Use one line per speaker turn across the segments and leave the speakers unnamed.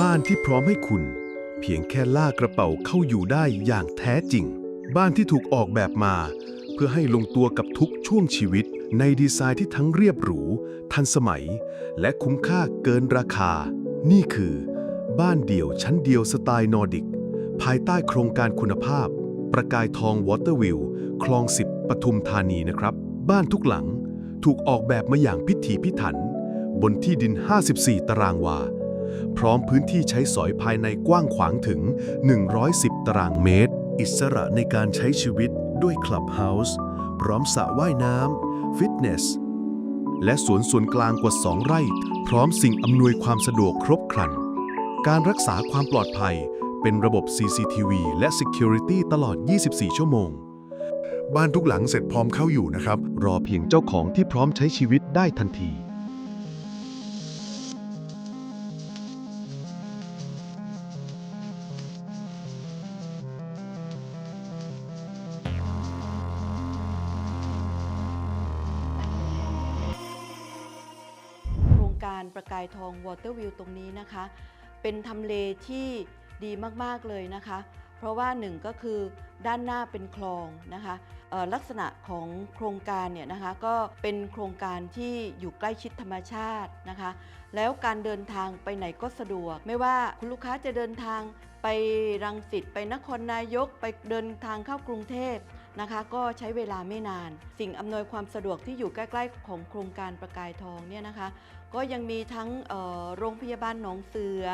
บ้านที่พร้อมให้คุณ เพียงแค่ลากกระเป๋าเข้าอยู่ได้อย่างแท้จริง บ้านที่ถูกออกแบบมา เพื่อให้ลงตัวกับทุกช่วงชีวิต ในดีไซน์ที่ทั้งเรียบหรู ทันสมัย และคุ้มค่าเกินราคา นี่คือ บ้านเดี่ยวชั้นเดียวสไตล์นอร์ดิก ภายใต้โครงการคุณภาพ ประกายทองวอเตอร์วิวคลอง10ปทุมธานีนะครับ บ้านทุกหลังถูกออกแบบมาอย่างพิถีพิถัน บนที่ดิน 54 ตารางวา พร้อมพื้นที่ใช้สอยภายในกว้างขวางถึง 110 ตารางเมตร อิสระในการใช้ชีวิตด้วยคลับเฮาส์พร้อมสระว่ายน้ำฟิตเนส และสวนส่วนกลางกว่า 2 ไร่ พร้อมสิ่งอำนวยความสะดวกครบครัน การรักษาความปลอดภัยเป็นระบบ CCTV และ Security ตลอด 24 ชั่วโมง
บ้านทุกหลังเสร็จพร้อมเข้าอยู่นะครับ
รอเพียงเจ้าของที่พร้อมใช้ชีวิตได้ทันทีา
รประกายทองวอเตอร์วิวตรงนี้นะคะ เป็นทำเลที่ดีมากๆเลยนะคะ เพราะว่าหนึ่งก็คือด้านหน้าเป็นคลองนะคะลักษณะของโครงการเนี่ยนะคะก็เป็นโครงการที่อยู่ใกล้ชิดธรรมชาตินะคะ แล้วการเดินทางไปไหนก็สะดวก ไม่ว่าคุณลูกค้าจะเดินทางไปรังสิตไปนครนายก ไปเดินทางเข้ากรุงเทพ นะคะ ก็ใช้เวลาไม่นาน สิ่งอำนวยความสะดวกที่อยู่ใกล้ๆ ของโครงการประกายทองเนี่ยนะคะ ก็ยังมีทั้งโรงพยาบาลหนองเสือ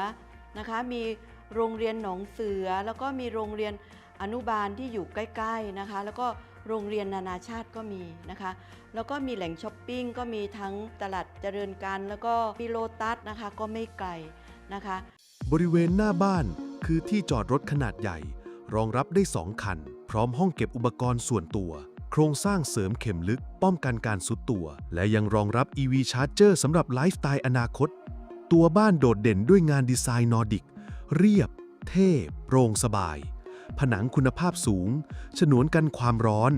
นะคะ มีโรงเรียนหนองเสือ แล้วก็มีโรงเรียนอนุบาลที่อยู่ใกล้ๆนะคะ แล้วก็โรงเรียนนานาชาติก็มีนะคะ แล้วก็มีแหล่งช้อปปิ้งก็มีทั้งตลาดเจริญการแล้วก็มีโลตัสนะคะก็ไม่ไกลนะคะ
บริเวณหน้าบ้านคือที่จอดรถขนาดใหญ่ รองรับได้2คัน พร้อมห้องเก็บอุปกรณ์ส่วนตัว โครงสร้างเสริมเข็มลึก ป้องกันการสุดตัว และยังรองรับ EV Charger สำหรับไลฟ์สไตล์อนาคต ตัวบ้านโดดเด่นด้วยงานดีไซน์นอร์ดิก เรียบ เท่โปร่งสบาย ผนังคุณภาพสูง ฉนวนกันความร้อน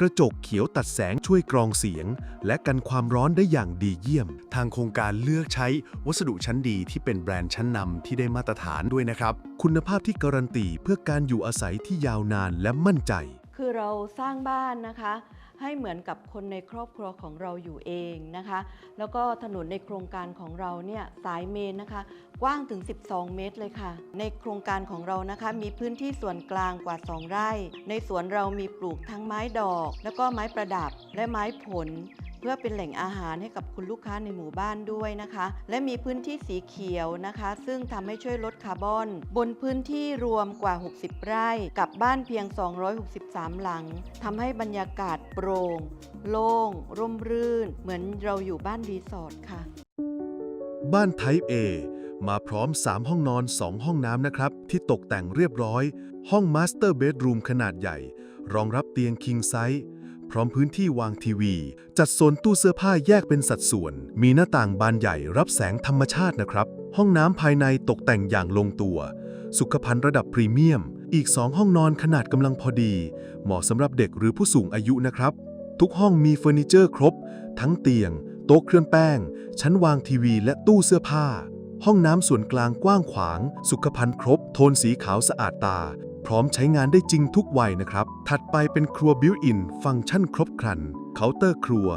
กระจกเขียวตัดแสงช่วยกรองเสียง และกันความร้อนได้อย่างดีเยี่ยม
ทางโครงการเลือกใช้วัสดุชั้นดีที่เป็นแบรนด์ชั้นนำที่ได้มาตรฐานด้วยนะครับ
คุณภาพที่การันตีเพื่อการอยู่อาศัยที่ยาวนานและมั่นใจ
คือเราสร้างบ้านนะคะ ให้เหมือนกับคนในครอบครัวของเราอยู่เองนะคะ แล้วก็ถนนในโครงการของเราเนี่ยสายเมนนะคะ กว้างถึง 12 เมตรเลยค่ะ ในโครงการของเรานะคะมีพื้นที่ส่วนกลางกว่า 2 ไร่ ในสวนเรามีปลูกทั้งไม้ดอก แล้วก็ไม้ประดับและไม้ผล เพื่อเป็นแหล่งอาหารให้กับคุณลูกค้าในหมู่บ้านด้วยนะคะ และมีพื้นที่สีเขียวนะคะ ซึ่งทำให้ช่วยลดคาร์บอน บนพื้นที่รวมกว่า 60 ไร่ กับบ้านเพียง 263 หลังทำให้บรรยากาศโปร่ง โล่ง ร่มรื่น เหมือนเราอยู่บ้านรีสอร์ทค่ะ
บ้าน Type A มาพร้อม 3 ห้องนอน 2 ห้องน้ำนะครับ ที่ตกแต่งเรียบร้อย ห้อง Master Bedroom ขนาดใหญ่ รองรับเตียง King Size พร้อมพื้นที่วางทีวี จัดโซนตู้เสื้อผ้าแยกเป็นสัดส่วน มีหน้าต่างบานใหญ่รับแสงธรรมชาตินะครับ ห้องน้ำภายในตกแต่งอย่างลงตัว สุขภัณฑ์ระดับพรีเมียม อีก 2 ห้องนอนขนาดกำลังพอดี เหมาะสำหรับเด็กหรือผู้สูงอายุนะครับ ทุกห้องมีเฟอร์นิเจอร์ครบ ทั้งเตียง โต๊ะเครื่องแป้ง ชั้นวางทีวี และตู้เสื้อผ้าห้องน้ำส่วนกลางกว้างขวาง สุขภัณฑ์ครบ โทนสีขาวสะอาดตา พร้อมใช้งานได้จริงทุกวัยนะครับ ถัดไปเป็นครัวบิวอินฟังก์ชันครบครัน เคาน์เตอร์ครัว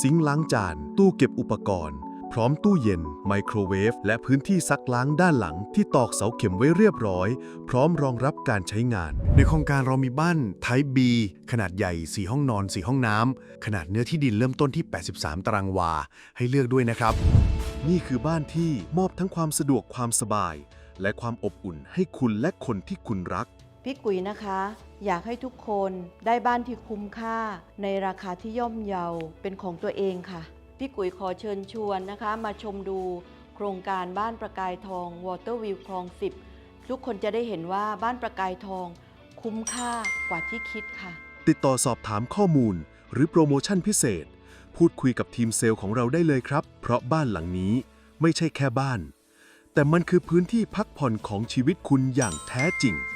ซิงค์ล้างจาน ตู้เก็บอุปกรณ์ พร้อมตู้เย็น ไมโครเวฟ และพื้นที่ซักล้างด้านหลัง ที่ตอกเสาเข็มไว้เรียบร้อย พร้อมรองรับการใช้งาน
ในโครงการเรามีบ้าน Type B ขนาดใหญ่ 4 ห้องนอน 4 ห้องน้ำ ขนาดเนื้อที่ดินเริ่มต้นที่ 83 ตารางวา ให้เลือกด้วยนะครับ
นี่คือบ้านที่มอบทั้งความสะดวกความสบาย และความอบอุ่นให้คุณและคนที่คุณรัก
พี่กุยนะคะ อยากให้ทุกคนได้บ้านที่คุ้มค่า ในราคาที่ย่อมเยาเป็นของตัวเองค่ะ พี่กุยขอเชิญชวนนะคะ มาชมดูโครงการบ้านประกายทองวอเตอร์วิวคลอง10ทุกคนจะได้เห็นว่าบ้านประกายทอง คุ้มค่ากว่าที่คิดค่ะ
ติดต่อสอบถามข้อมูล หรือโปรโมชั่นพิเศษ พูดคุยกับทีมเซลล์ของเราได้เลยครับ เพราะบ้านหลังนี้ไม่ใช่แค่บ้าน แต่มันคือพื้นที่พักผ่อนของชีวิตคุณอย่างแท้จริง